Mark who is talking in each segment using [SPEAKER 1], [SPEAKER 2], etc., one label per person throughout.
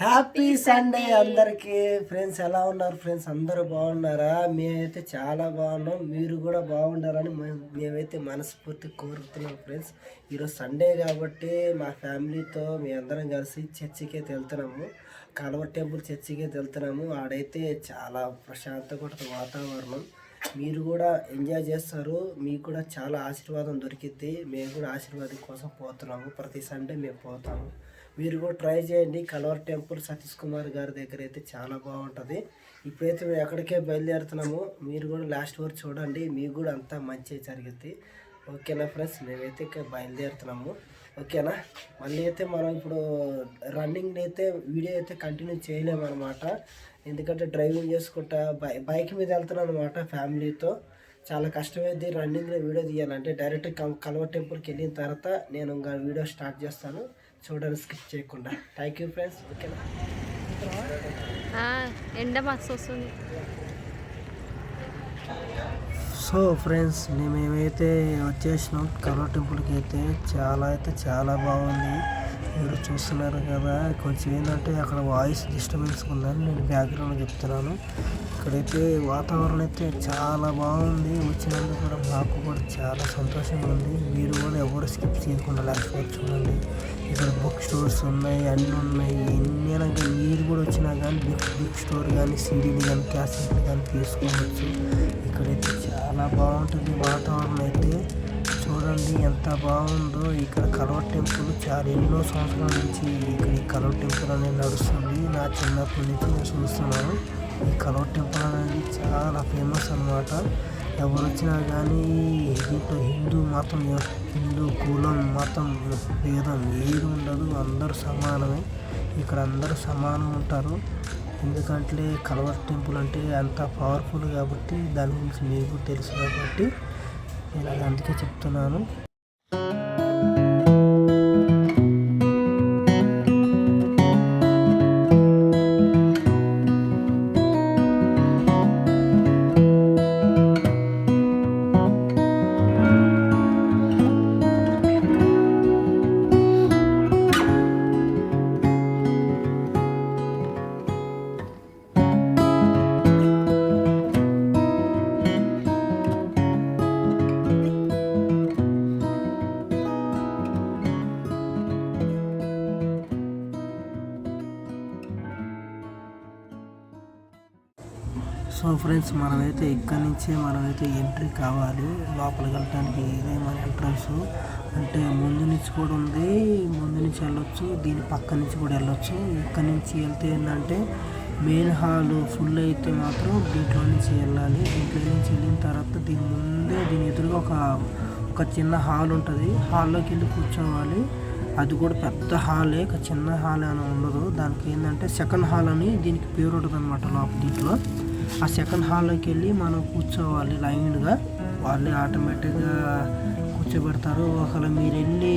[SPEAKER 1] Happy Sunday అందరికీ. Friends ఎలా ఉన్నారు? ఫ్రెండ్స్ అందరూ బాగున్నారా? మేమైతే చాలా బాగున్నాం. మీరు కూడా బాగుండాలని మేము మేమైతే మనస్ఫూర్తి కోరుతున్నాం ఫ్రెండ్స్ ఈరోజు సండే కాబట్టి మా ఫ్యామిలీతో మీ అందరం కలిసి చర్చికి అయితే వెళ్తున్నాము. కలవ టెంపుల్ చర్చికి అయితే వెళ్తున్నాము. ఆడైతే చాలా ప్రశాంతమైన వాతావరణం. మీరు కూడా ఎంజాయ్ చేస్తారు. మీకు కూడా చాలా ఆశీర్వాదం దొరికిద్ది. మేము కూడా ఆశీర్వాదం కోసం పోతున్నాము. ప్రతి సండే మేము పోతాము. మీరు కూడా ట్రై చేయండి. కలవర్ టెంపుల్ సతీష్ కుమార్ గారి దగ్గర అయితే చాలా బాగుంటుంది. ఇప్పుడైతే మేము ఎక్కడికే బయలుదేరుతున్నాము మీరు కూడా లాస్ట్ వరకు చూడండి. మీకు కూడా అంతా మంచి జరిగింది ఓకేనా ఫ్రెండ్స్? మేమైతే బయలుదేరుతున్నాము. ఓకేనా? మళ్ళీ అయితే మనం ఇప్పుడు రన్నింగ్ అయితే వీడియో అయితే కంటిన్యూ చేయలేము అనమాట ఎందుకంటే డ్రైవింగ్ చేసుకుంటా బై బైక్ మీద వెళ్తున్నాను అనమాట ఫ్యామిలీతో. చాలా కష్టమైంది రన్నింగ్లో వీడియో తీయాలంటే. డైరెక్ట్ కల్వ టెంపుల్కి వెళ్ళిన తర్వాత నేను ఇంకా వీడియో స్టార్ట్ చేస్తాను. చూడండి స్కిప్ చేయకుండా. థ్యాంక్ యూ ఫ్రెండ్స్ ఓకేనా
[SPEAKER 2] ఆ, ఎండ మస్తు వస్తుంది.
[SPEAKER 1] సో ఫ్రెండ్స్ మేము ఏమైతే వచ్చేసినాం కల్వ టెంపుల్కి అయితే చాలా అయితే చాలా బాగుంది. మీరు చూస్తున్నారు కదా కొంచెం ఏంటంటే అక్కడ వాయిస్ డిస్టర్బెన్స్ ఉందని నేను బ్యాక్గ్రౌండ్ చెప్తున్నాను. ఇక్కడైతే వాతావరణం అయితే చాలా బాగుంది. వచ్చినందుకు కూడా మాకు కూడా చాలా సంతోషంగా ఉంది. మీరు కూడా ఎవరు స్కిప్ చేయకుండా లేకపోతే చూడండి. ఇక్కడ బుక్ స్టోర్స్ ఉన్నాయి అన్నీ ఉన్నాయి. ఎన్ని అనగా మీరు కూడా వచ్చినా కానీ బుక్ బుక్ స్టోర్ కానీ సీడీలు కానీ క్యాసెట్లు కానీ తీసుకోవచ్చు. ఇక్కడైతే చాలా బాగుంటుంది వాతావరణం అయితే. చూడండి ఎంత బాగుందో. ఇక్కడ కలవ టెంపుల్ చాలా ఎన్నో సంవత్సరాల నుంచి ఇక్కడ ఈ కలవ టెంపుల్ అనేది నడుస్తుంది. నా చిన్నప్పటి నుంచి నేను చూస్తున్నాను. ఈ కలర్ టెంపుల్ అనేది చాలా ఫేమస్ అన్నమాట. ఎవరు వచ్చినా కానీ దీంట్లో హిందూ మతం హిందూ కులం మతం భేదం ఏది ఉండదు. అందరూ సమానమే. ఇక్కడ అందరూ సమానం ఉంటారు. ఎందుకంటే కలవర్ టెంపుల్ అంటే అంత పవర్ఫుల్ కాబట్టి దాని గురించి మీకు తెలుసు కాబట్టి నేను అందుకే చెప్తున్నాను. సో ఫ్రెండ్స్ మనమైతే ఇక్కడి నుంచే మనమైతే ఎంట్రీ కావాలి. లోపలికి వెళ్ళడానికి ఇదే మన ఎంట్రన్స్. అంటే ముందు నుంచి కూడా ఉంది. ముందు నుంచి వెళ్ళొచ్చు. దీని పక్క నుంచి కూడా వెళ్ళొచ్చు. ఇక్కడి నుంచి వెళ్తే ఏంటంటే మెయిన్ హాల్ ఫుల్ అయితే మాత్రం దీంట్లో నుంచి వెళ్ళాలి. దీంట్లో నుంచి వెళ్ళిన తర్వాత దీని ముందే దీని ఎదురుగా ఒక ఒక చిన్న హాల్ ఉంటుంది. హాల్లోకి వెళ్ళి కూర్చోవాలి. అది కూడా పెద్ద హాలే. ఒక చిన్న హాల్ అని ఉండదు. దానికి ఏంటంటే సెకండ్ హాల్ అని దీనికి పేరు ఉంటుంది అనమాట లోపల దీంట్లో. ఆ సెకండ్ హాల్లోకి వెళ్ళి మనం కూర్చోవాలి లైన్గా. వాళ్ళే ఆటోమేటిక్గా కూర్చోబెడతారు. ఒకవేళ మీరు వెళ్ళి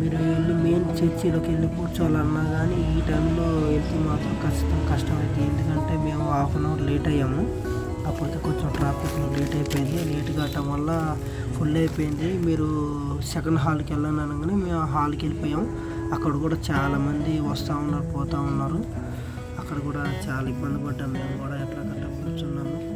[SPEAKER 1] మీరు వెళ్ళి మెయిన్ చర్చిలోకి వెళ్ళి కూర్చోవాలన్నా కానీ ఈ టైంలో వెళ్తే మాత్రం ఖచ్చితంగా కష్టమైంది ఎందుకంటే మేము హాఫ్ అన్ అవర్ లేట్ అయ్యాము. అప్పటికే కొంచెం ట్రాఫిక్లో లేట్ అయిపోయింది. లేట్ కావటం వల్ల ఫుల్ అయిపోయింది. మీరు సెకండ్ హాల్కి వెళ్ళాను అనగానే మేము హాల్కి వెళ్ళిపోయాం అక్కడ కూడా చాలామంది వస్తూ ఉన్నారు పోతూ ఉన్నారు. అక్కడ కూడా చాలా ఇబ్బంది పడ్డాం. మేము కూడా ఎట్లా కట్ట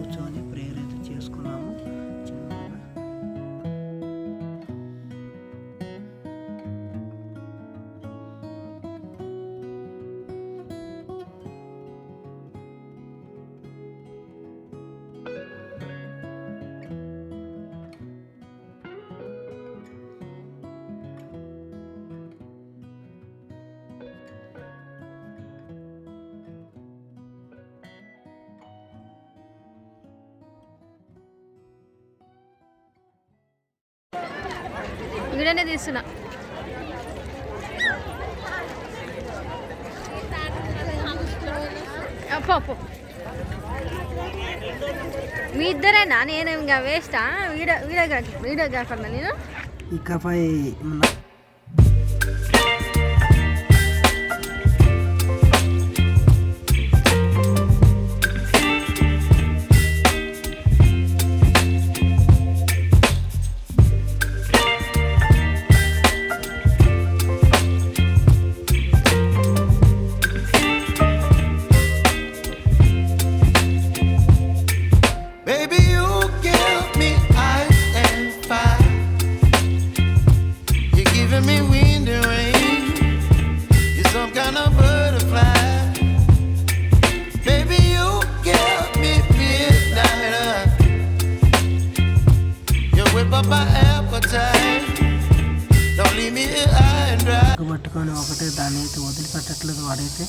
[SPEAKER 2] వీడనే తీస్తున్నా. ఆ, మీ ఇద్దరేనా? నేను ఇంకా వేస్టా వీడియో వీడియోగ్రాఫర్ వీడియోగ్రాఫర్ నేను?
[SPEAKER 1] ఇకపై
[SPEAKER 3] kind of butterfly. Baby, you give me midnight. You whip up my appetite. Don't leave me here high and dry.
[SPEAKER 1] పట్టుకొని ఒకటే దాన్ని అయితే వదిలిపెట్టట్లేదు వాడైతే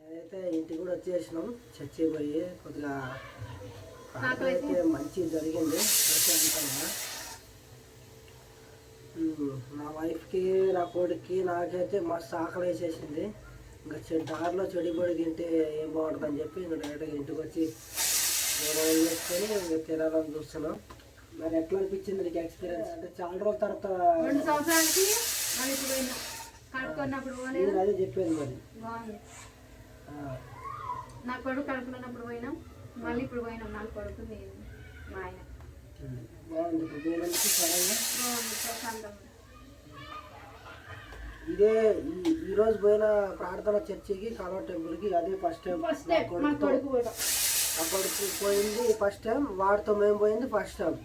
[SPEAKER 1] నేనైతే ఇంటికి కూడా వచ్చేసినాం చర్చి పోయి కొద్దిగా ప్రార్థన అయితే మంచి జరిగింది ప్రశాంతంగా ఉమ్, నా వైఫ్కి నా కొడుక్కి నాకైతే మస్తు ఆకలి వేసేసింది. ఇంకా చె- దారిలో చెడిపడి తింటే ఏం బాగుంటుంది అని చెప్పి ఇంకా డైరెక్ట్గా ఇంటికి వచ్చి నేను చేసుకొని ఇంకా తినాలని చూస్తున్నాం. మరి ఎట్లా అనిపించింది నీకు ఎక్స్పీరియన్స్? అంటే చాలా రోజుల తర్వాత
[SPEAKER 2] రెండు సంవత్సరాలకి ఇప్పుడు పోయినా కడుక్కున్నప్పుడు
[SPEAKER 1] నేను అదే చెప్పేది మరి.
[SPEAKER 2] నా కొడుకు కడుక్కున్నప్పుడు పోయినాం. మళ్ళీ ఇప్పుడు పోయినాం. నా కొడుకు నేను మా ఆయన.
[SPEAKER 1] బాగుంది. ఇప్పుడు పోయినందుకు సడన్గా
[SPEAKER 2] బాగుంది. ప్రశాంతంగా
[SPEAKER 1] ఇదే ఈ రోజు పోయిన ప్రార్థన చర్చికి కాలువ టెంపుల్కి అదే ఫస్ట్ టైం
[SPEAKER 2] ఫస్ట్
[SPEAKER 1] నా
[SPEAKER 2] టైం మా
[SPEAKER 1] కొడుకుతో.
[SPEAKER 2] కొడుకు పోయినాం.
[SPEAKER 1] నా కొడుకు పోయింది ఫస్ట్ టైం వాడితో మేము పోయింది ఫస్ట్ టైం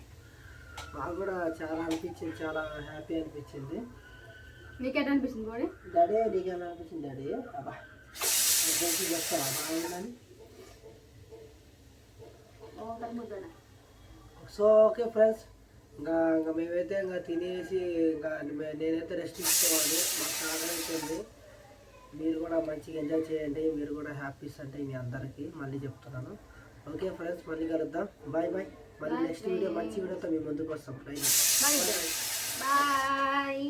[SPEAKER 1] మాకు కూడా చాలా అనిపించింది చాలా హ్యాపీ అనిపించింది.
[SPEAKER 2] కోడి
[SPEAKER 1] డాడీ నీకేమైనా అనిపించింది డాడీ? అబ్బా చెప్తావా బాగుందని?
[SPEAKER 2] ముద్దన
[SPEAKER 1] సో ఓకే ఫ్రెండ్స్ ఇంకా ఇంకా మేమైతే ఇంకా తినేసి ఇంకా నేనైతే రెస్ట్ తీసుకోవాలి. మాకు అయిపోయింది మీరు కూడా మంచిగా ఎంజాయ్ చేయండి. మీరు కూడా హ్యాపీస్ అంటే మీ అందరికీ మళ్ళీ చెప్తున్నాను. ఓకే ఫ్రెండ్స్ మళ్ళీ కలుద్దాం. బాయ్ బాయ్ మళ్ళీ నెక్స్ట్ వీడియో మంచి వీడియోతో మీ ముందుకు వస్తాం.
[SPEAKER 2] Bye bye